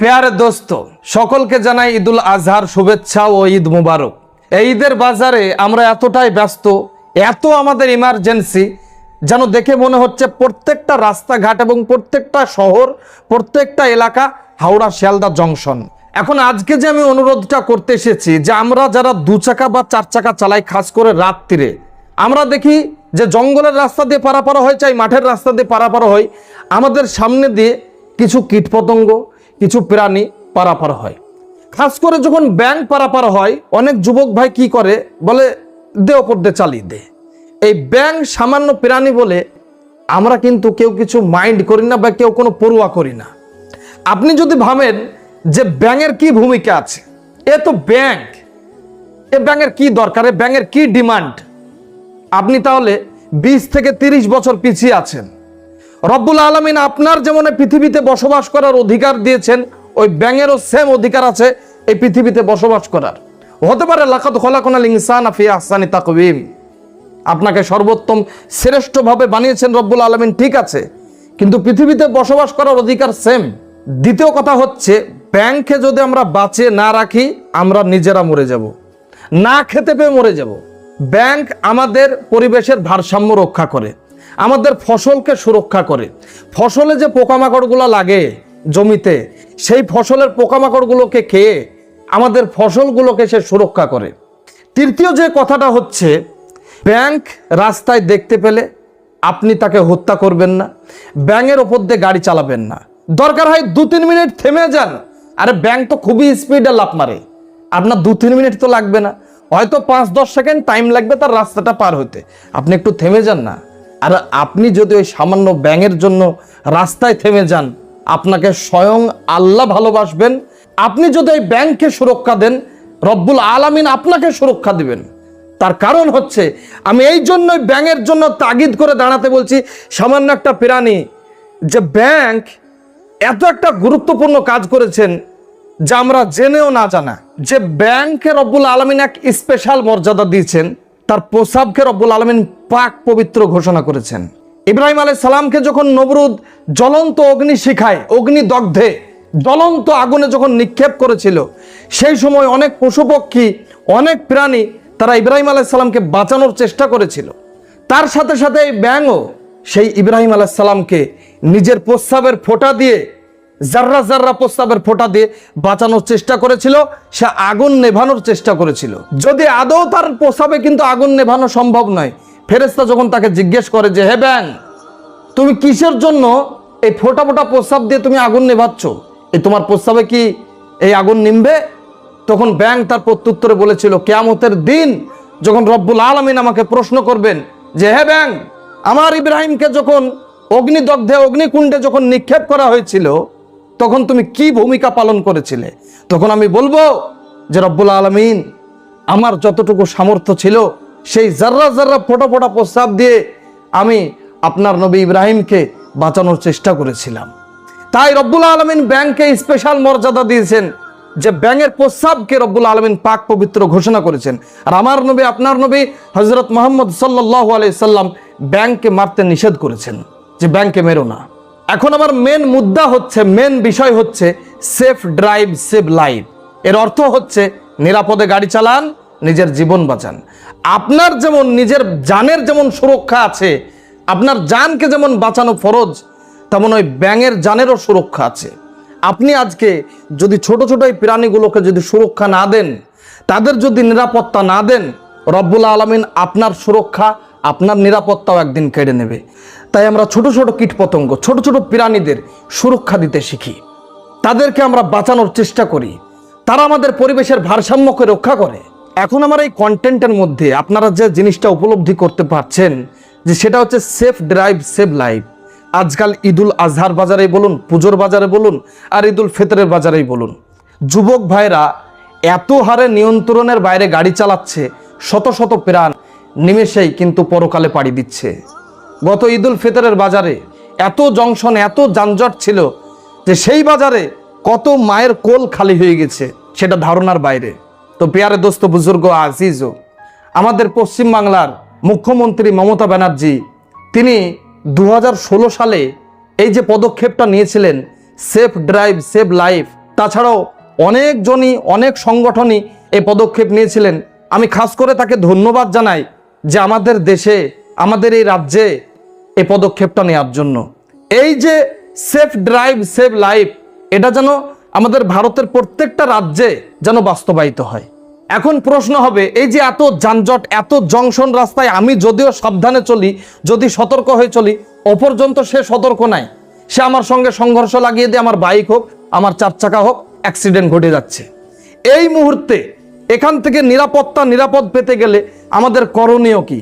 পেয়ারে দোস্ত, সকলকে জানাই ঈদুল আজহার শুভেচ্ছা ও ঈদ মুবারক। এই ঈদের বাজারে আমরা এতটাই ব্যস্ত, এত আমাদের ইমার্জেন্সি যেন দেখে মনে হচ্ছে প্রত্যেকটা রাস্তাঘাট এবং প্রত্যেকটা শহর, প্রত্যেকটা এলাকা হাওড়া শিয়ালদা জংশন। এখন আজকে যে আমি অনুরোধটা করতে এসেছি যে আমরা যারা দু চাকা বা চার চাকা চালাই খাস করে রাত্রিরে, আমরা দেখি যে জঙ্গলের রাস্তা দিয়ে পারাপার হয় চাই মাঠের রাস্তা দিয়ে পারাপার হয়, আমাদের সামনে দিয়ে কিছু কীটপতঙ্গ কিছু প্রাণী পারাপার হয়। খাস করে যখন ব্যাংক পারাপার হয়, অনেক যুবক ভাই কি করে? বলে দে ওপর দে চালিয়ে দে। এই ব্যাংক সামান্য প্রাণী বলে আমরা কিন্তু কেউ কিছু মাইন্ড করি না বা কেউ কোনো পড়ুয়া করি না। আপনি যদি ভাবেন যে ব্যাঙের কি ভূমিকা আছে, এ তো ব্যাংক এ ব্যাঙের কি দরকার? এ ব্যাঙের কি ডিমান্ড আপনি তাহলে বিশ থেকে তিরিশ বছর পিছিয়ে আছেন। রব্বুল আলমিন আপনার যেমন পৃথিবীতে বসবাস করার অধিকার দিয়েছেন, ওই ব্যাঙেরও সেম অধিকার আছে এই পৃথিবীতে বসবাস করার। হতে পারে লাখাত খোলাকোনাল ইনসান আফি আহসানি তাকবিম আপনাকে সর্বোত্তম শ্রেষ্ঠভাবে বানিয়েছেন রব্বুল আলমিন, ঠিক আছে। কিন্তু পৃথিবীতে বসবাস করার অধিকার সেম দ্বিতীয় কথা হচ্ছে, ব্যাংকে যদি আমরা বাঁচে না রাখি, আমরা নিজেরা মরে যাব। না খেতে পেয়ে মরে যাব। ব্যাংক আমাদের পরিবেশের ভারসাম্য রক্ষা করে। আমাদের ফসলকে সুরক্ষা করে। ফসলে যে পোকামাকড়গুলো লাগে জমিতে, সেই ফসলের পোকামাকড়গুলোকে খেয়ে আমাদের ফসলগুলোকে সে সুরক্ষা করে। তৃতীয় যে কথাটা হচ্ছে, ব্যাংক রাস্তায় দেখতে পেলে আপনি তাকে হত্যা করবেন না ব্যাঙের ওপর দিয়ে গাড়ি চালাবেন না। দরকার হয় দু তিন মিনিট থেমে যান। আরে ব্যাংক তো খুবই স্পিডে লাভ মারে। আপনার দু তিন মিনিট তো লাগবে না। হয়তো পাঁচ দশ সেকেন্ড টাইম লাগবে তার রাস্তাটা পার হতে আপনি একটু থেমে যান না। আর আপনি যদি ওই সামান্য ব্যাঙের জন্য রাস্তায় থেমে যান, আপনাকে স্বয়ং আল্লাহ ভালোবাসবেন। আপনি যদি ওই ব্যাংককে সুরক্ষা দেন, রব্বুল আলামিন আপনাকে সুরক্ষা দিবেন। তার কারণ হচ্ছে, আমি এই জন্যই ব্যাংকের জন্য তাগিদ করে দাঁড়াতে বলছি, সামান্য একটা প্রাণী যে ব্যাংক এত একটা গুরুত্বপূর্ণ কাজ করেছেন, যা আমরা জেনেও না জানা। যে ব্যাংকে রব্বুল আলমিন এক স্পেশাল মর্যাদা দিয়েছেন তার প্রসাবকে রব্বুল আলমিন পাক পবিত্র ঘোষণা করেছেন। ইব্রাহিম আলাই সালামকে যখন নবরুদ জ্বলন্ত অগ্নি শিখায়, অগ্নি দগ্ধে, জ্বলন্ত আগুনে যখন নিক্ষেপ করেছিল, সেই সময় অনেক পশুপক্ষী, অনেক প্রাণী তারা ইব্রাহিম আলাইসাল্লামকে বাঁচানোর চেষ্টা করেছিল। তার সাথে সাথে এই ব্যাঙও সেই ইব্রাহিম আলাইসাল্লামকে নিজের প্রস্রাবের ফোঁটা দিয়ে জাররা জাররা প্রস্তাবের ফোঁটা দিয়ে বাঁচানোর চেষ্টা করেছিল, সে আগুন নেভানোর চেষ্টা করেছিল। যদি আদৌ তার প্রস্রাবে কিন্তু আগুন নেভানো সম্ভব নয় ফেরেস্তা যখন তাকে জিজ্ঞেস করে যে, হে ব্যাং, তুমি কিসের জন্য এই ফোটা ফোটা প্রস্রাব দিয়ে তুমি আগুন নেভাচ্ছ? এই তোমার প্রস্রাবে কি এই আগুন নিমবে? তখন ব্যাং তার প্রত্যুত্তরে বলেছিল, কেয়ামতের দিন যখন রব্বুল আলমিন আমাকে প্রশ্ন করবেন যে, হে ব্যাং, আমার ইব্রাহিমকে যখন অগ্নিদগ্ধে, অগ্নিকুণ্ডে যখন নিক্ষেপ করা হয়েছিল তখন তুমি কি ভূমিকা পালন করেছিলে? তখন আমি বলব যে রব্বুল আলমিন আমার যতটুকু সামর্থ্য ছিল, সেই জাররা জাররা ফোটা ফোটা প্রস্তাব দিয়ে আমি আপনার নবী ইব্রাহিমকে বাঁচানোর চেষ্টা করেছিলাম। তাই রব্বুল আলমিন ব্যাংকে স্পেশাল মর্যাদা দিয়েছেন যে ব্যাঙের প্রস্তাবকে রব্বুল আলমিন পাক পবিত্র ঘোষণা করেছেন। আর আমার নবী, আপনার নবী হজরত মোহাম্মদ সাল্লাহ আলাইসাল্লাম ব্যাংকে মারতে নিষেধ করেছেন যে ব্যাংকে মেরো না। এখন আমার মেন মুদ্দা হচ্ছে মেন বিষয় হচ্ছে সেফ ড্রাইভ সেভ লাইফ এর অর্থ হচ্ছে নিরাপদে গাড়ি চালান, নিজের জীবন বাঁচান। আপনার যেমন নিজের জানের যেমন সুরক্ষা আছে, আপনার জানকে যেমন বাঁচানো ফরজ, তেমন ওই ব্যাঙের জানেরও সুরক্ষা আছে। আপনি আজকে যদি ছোট ছোট এই প্রাণীগুলোকে যদি সুরক্ষা না দেন, তাদের যদি নিরাপত্তা না দেন, রব্বুল আলমিন আপনার সুরক্ষা, আপনার নিরাপত্তাও একদিন কেড়ে নেবে। তাই আমরা ছোট ছোট কীটপতঙ্গ, ছোট ছোট প্রাণীদের সুরক্ষা দিতে শিখি। তাদেরকে আমরা বাঁচানোর চেষ্টা করি। তারা আমাদের পরিবেশের ভারসাম্যকে রক্ষা করে। এখন আমার এই কন্টেন্টের মধ্যে আপনারা যে জিনিসটা উপলব্ধি করতে পারছেন, যে সেটা হচ্ছে সেফ ড্রাইভ, সেভ লাইফ। আজকাল ঈদুল আজহার বাজারে বলুন, পুজোর বাজারে বলুন, আর ঈদুল ফেতরের বাজারেই বলুন। যুবক ভাইরা, এত হারে নিয়ন্ত্রণের বাইরে গাড়ি চালাচ্ছে, শত শত প্রাণ নিমেষেই কিন্তু পরকালে পাড়ি দিচ্ছে। গত ঈদুল ফিতরের বাজারে এত জংশন, এত যানজট ছিল যে সেই বাজারে কত মায়ের কোল খালি হয়ে গেছে, সেটা ধারণার বাইরে। তো পেয়ারে দোস্ত, বুজুর্গ, আজিজও, আমাদের পশ্চিমবাংলার মুখ্যমন্ত্রী মমতা ব্যানার্জি, তিনি দু হাজার ষোলো সালে এই যে পদক্ষেপটা নিয়েছিলেন, সেফ ড্রাইভ সেভ লাইফ, তাছাড়াও অনেকজনই, অনেক সংগঠনই এই পদক্ষেপ নিয়েছিলেন। আমি খাস করে তাকে ধন্যবাদ জানাই যে আমাদের দেশে, আমাদের এই রাজ্যে এই পদক্ষেপটা নেওয়ার জন্য। এই যে সেফ ড্রাইভ সেভ লাইফ এটা যেন আমাদের ভারতের প্রত্যেকটা রাজ্যে যেন বাস্তবায়িত হয়। এখন প্রশ্ন হবে, এই যে এত যানজট, এত জংশন রাস্তায় আমি যদিও সাবধানে চলি, যদি সতর্ক হয়ে চলি অপর্যন্ত সে সতর্ক নাই। সে আমার সঙ্গে সংঘর্ষ লাগিয়ে দিয়ে আমার বাইক হোক, আমার চার চাকা হোক অ্যাক্সিডেন্ট ঘটে যাচ্ছে। এই মুহূর্তে এখান থেকে নিরাপত্তা, নিরাপদ পেতে গেলে আমাদের করণীয় কি?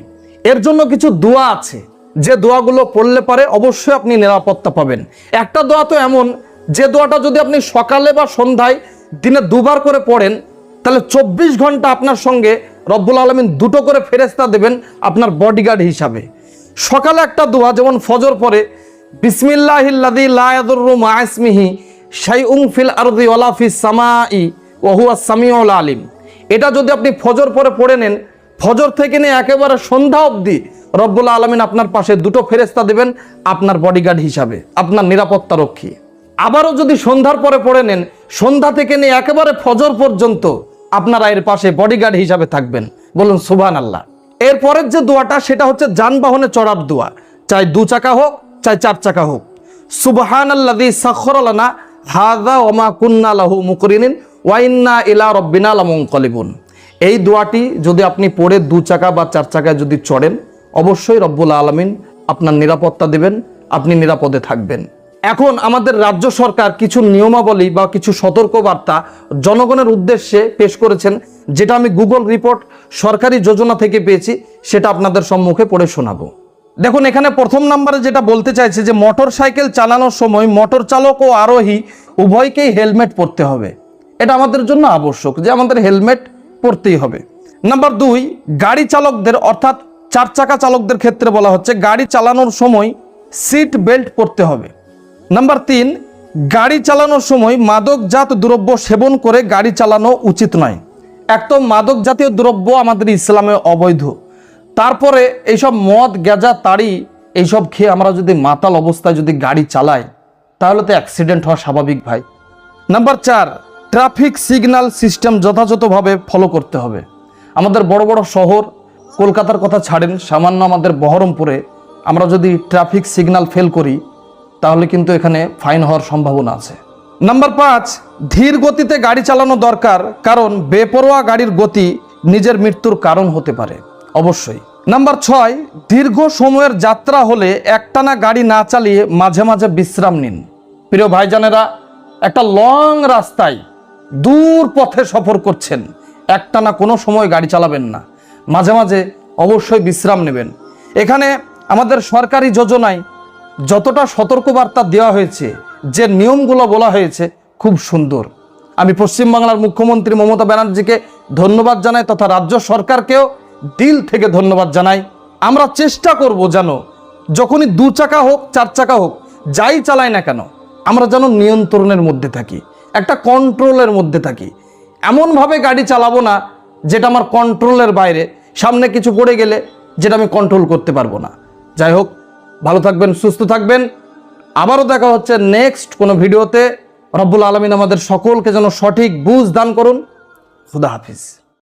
এর জন্য কিছু দোয়া আছে। যে দোয়াগুলো পড়লে পারে অবশ্যই আপনি নিরাপত্তা পাবেন। একটা দোয়া তো এমন, যে দোয়াটা যদি আপনি সকালে বা সন্ধ্যায় দিনে দুবার করে পড়েন, তাহলে চব্বিশ ঘণ্টা আপনার সঙ্গে রব্বুল আলমিন দুটো করে ফেরেস্তা দেবেন আপনার বডিগার্ড হিসাবে। সকালে একটা দোয়া, যেমন ফজর পরে বিসমিল্লাহিল্লাদি লায়াদুরু মায়াসমিহি শাইউং ফিল আরদি ওয়ালা ফিস সামাই ওহুয়া সামিউল আলিম। এটা যদি আপনি ফজর পরে পড়ে নেন, ফজর থেকে নিয়ে একেবারে সন্ধ্যা অবধি রব্বুল আলমিন আপনার পাশে দুটো ফেরেস্তা দেবেন আপনার বডিগার্ড হিসাবে, আপনার নিরাপত্তা রক্ষী। আবারও যদি সন্ধ্যার পরে পড়ে নেন, সন্ধ্যা থেকে নিয়ে একেবারে ফজর পর্যন্ত আপনারা এর পাশে বডিগার্ড হিসাবে থাকবেন। বলুন সুবহান আল্লাহ এরপরের যে দোয়াটা, সেটা হচ্ছে যানবাহনে চড়ার দোয়া। চাই দু চাকা হোক, চাই চার চাকা হোক। সুবহান আল্লাদি সাখরালানা হাদা ওমা কুন্না লাহু ওয়াইন্না ইলা রব্বিনা লামুনকলিবুন। এই দোয়াটি যদি আপনি পড়ে দু চাকা বা চার চাকায় যদি চড়েন অবশ্যই রব্বুল আলমিন আপনার নিরাপত্তা দেবেন, আপনি নিরাপদে থাকবেন। এখন আমাদের রাজ্য সরকার কিছু নিয়মাবলী বা কিছু সতর্কবার্তা জনগণের উদ্দেশ্যে পেশ করেছেন, যেটা আমি গুগল রিপোর্ট সরকারি যোজনা থেকে পেয়েছি, সেটা আপনাদের সম্মুখে পড়ে শোনাবো। দেখুন, এখানে প্রথম নম্বরে যেটা বলতে চাইছে যে, মোটর সাইকেল চালানোর সময় মোটর চালক ও আরোহী উভয়কেই হেলমেট পরতে হবে। এটা আমাদের জন্য আবশ্যক যে, আমাদের হেলমেট পরতেই হবে। নাম্বার দুই, গাড়ি চালকদের অর্থাৎ চার চাকা চালকদের ক্ষেত্রে বলা হচ্ছে গাড়ি চালানোর সময় সিট বেল্ট পরতে হবে। নাম্বার তিন, গাড়ি চালানোর সময় মাদকজাত দ্রব্য সেবন করে গাড়ি চালানো উচিত নয়। একদম মাদক জাতীয় দ্রব্য আমাদের ইসলামে অবৈধ। তারপরে এইসব মদ গেজা তাড়ি এইসব খেয়ে আমরা যদি মাতাল অবস্থায় যদি গাড়ি চালাই, তাহলে তো অ্যাক্সিডেন্ট হওয়া স্বাভাবিক ভাই। নাম্বার চার, ট্রাফিক সিগন্যাল সিস্টেম যথাযথভাবে ফলো করতে হবে। আমাদের বড় বড় শহর কলকাতার কথা ছাড়েন, সামান্য আমাদের বহরমপুরে আমরা যদি ট্রাফিক সিগন্যাল ফেল করি, তাহলে কিন্তু এখানে ফাইন হওয়ার সম্ভাবনা আছে। নাম্বার পাঁচ, ধীর গতিতে গাড়ি চালানো দরকার, কারণ বেপরোয়া গাড়ির গতি নিজের মৃত্যুর কারণ হতে পারে, অবশ্যই। নাম্বার ছয়, দীর্ঘ সময়ের যাত্রা হলে একটানা গাড়ি না চালিয়ে মাঝে মাঝে বিশ্রাম নিন। প্রিয় ভাইজানেরা, একটা লং রাস্তায় দূর পথে সফর করছেন, একটানা কোনো সময় গাড়ি চালাবেন না। মাঝে মাঝে অবশ্যই বিশ্রাম নেবেন। এখানে আমাদের সরকারি যোজনায় যতটা সতর্কবার্তা দেওয়া হয়েছে, যে নিয়মগুলো বলা হয়েছে, খুব সুন্দর। আমি পশ্চিমবাংলার মুখ্যমন্ত্রী মমতা ব্যানার্জিকে ধন্যবাদ জানাই তথা রাজ্য সরকারকেও দিল থেকে ধন্যবাদ জানাই। আমরা চেষ্টা করব যেন যখনই দু চাকা হোক, চার চাকা হোক, যাই চালাই না কেন, আমরা যেন নিয়ন্ত্রণের মধ্যে থাকি, একটা কন্ট্রোলের মধ্যে থাকি। এমনভাবে গাড়ি চালাবো না, যেটা আমার কন্ট্রোলের বাইরে সামনে কিছু পড়ে গেলে যেটা আমি কন্ট্রোল করতে পারব না। যাই হোক, ভালো থাকবেন, সুস্থ থাকবেন। আবারও দেখা হচ্ছে নেক্সট কোনো ভিডিওতে। রব্বুল আলমিন আমাদের সকলকে যেন সঠিক বুঝ দান করুন। খুদা হাফিজ।